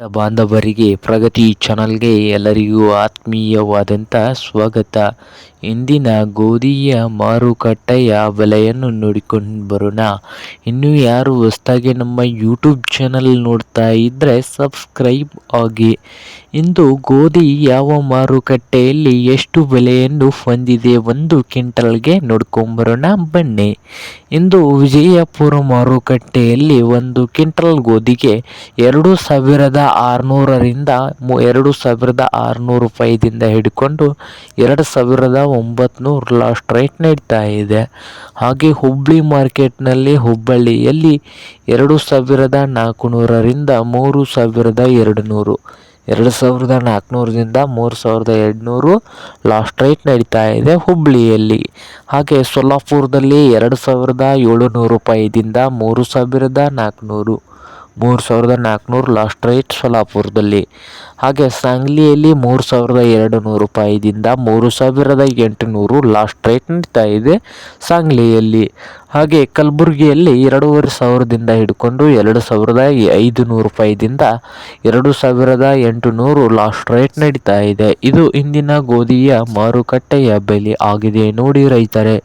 ಬಾಂಧವರಿಗೆ ಪ್ರಗತಿ ಚಾನಲ್ಗೆ ಎಲ್ಲರಿಗೂ ಆತ್ಮೀಯವಾದಂಥ ಸ್ವಾಗತ. ಇಂದಿನ ಗೋಧಿಯ ಮಾರುಕಟ್ಟೆಯ ಬೆಲೆಯನ್ನು ನೋಡಿಕೊಂಡು ಬರೋಣ. ಇನ್ನು ಯಾರು ಹೊಸ್ದಾಗಿ ನಮ್ಮ ಯೂಟ್ಯೂಬ್ ಚಾನಲ್ ನೋಡ್ತಾ ಇದ್ದರೆ ಸಬ್ಸ್ಕ್ರೈಬ್ ಆಗಿ. ಇಂದು ಗೋಧಿ ಯಾವ ಮಾರುಕಟ್ಟೆಯಲ್ಲಿ ಎಷ್ಟು ಬೆಲೆಯನ್ನು ಹೊಂದಿದೆ ಒಂದು ಕ್ವಿಂಟಲ್ಗೆ ನೋಡ್ಕೊಂಬರೋಣ ಬನ್ನಿ. ಇಂದು ವಿಜಯಪುರ ಮಾರುಕಟ್ಟೆಯಲ್ಲಿ ಒಂದು ಕ್ವಿಂಟಲ್ ಗೋಧಿಗೆ ಎರಡು ಸಾವಿರದ ಆರುನೂರರಿಂದ ಎರಡು ಸಾವಿರದ ಆರುನೂರು ರೂಪಾಯಿದಿಂದ ಹಿಡ್ಕೊಂಡು ಎರಡು ಸಾವಿರದ ಒಂಬತ್ನೂರು ಲಾಸ್ಟ್ ರೇಟ್ ನಡೀತಾ ಇದೆ. ಹಾಗೆ ಹುಬ್ಬಳ್ಳಿ ಮಾರ್ಕೆಟ್ನಲ್ಲಿ ಹುಬ್ಬಳ್ಳಿಯಲ್ಲಿ ಎರಡು ಸಾವಿರದ ನಾಲ್ಕುನೂರರಿಂದ ಮೂರು ಸಾವಿರದ ಎರಡು ನೂರು ಎರಡು ಸಾವಿರದ ನಾಲ್ಕುನೂರದಿಂದ ಮೂರು ಸಾವಿರದ ಎರಡುನೂರು ಲಾಸ್ಟ್ ರೇಟ್ ನಡೀತಾ ಇದೆ ಹುಬ್ಬಳ್ಳಿಯಲ್ಲಿ ಹಾಗೆ ಸೊಲ್ಲಾಪುರದಲ್ಲಿ ಎರಡು ಸಾವಿರದ ಏಳುನೂರು ರೂಪಾಯಿದಿಂದ ಮೂರು ಸಾವಿರದ ನಾಲ್ಕುನೂರು. ಮೂರು ಸಾವಿರದ ನಾಲ್ಕುನೂರು ಲಾಸ್ಟ್ ರೇಟ್ ಸೊಲಾಪುರದಲ್ಲಿ. ಹಾಗೆ ಸಾಂಗ್ಲಿಯಲ್ಲಿ ಮೂರು ಸಾವಿರದ ಎರಡು ನೂರು ರೂಪಾಯಿದಿಂದ ಮೂರು ಸಾವಿರದ ಎಂಟುನೂರು ಲಾಸ್ಟ್ ರೇಟ್ ನಡೀತಾ ಇದೆ ಸಾಂಗ್ಲಿಯಲ್ಲಿ. ಹಾಗೆ ಕಲಬುರಗಿಯಲ್ಲಿ ಎರಡೂವರೆ ಸಾವಿರದಿಂದ ಹಿಡ್ಕೊಂಡು ಎರಡು ಸಾವಿರದ ಐದು ನೂರು ರೂಪಾಯಿದಿಂದ ಎರಡು ಸಾವಿರದ ಎಂಟುನೂರು ಲಾಸ್ಟ್ ರೇಟ್ ನಡೀತಾ ಇದೆ. ಇದು ಇಂದಿನ ಗೋಧಿಯ ಮಾರುಕಟ್ಟೆಯ ಬೆಲೆ ಆಗಿದೆ ನೋಡಿ ರೈತರೇ.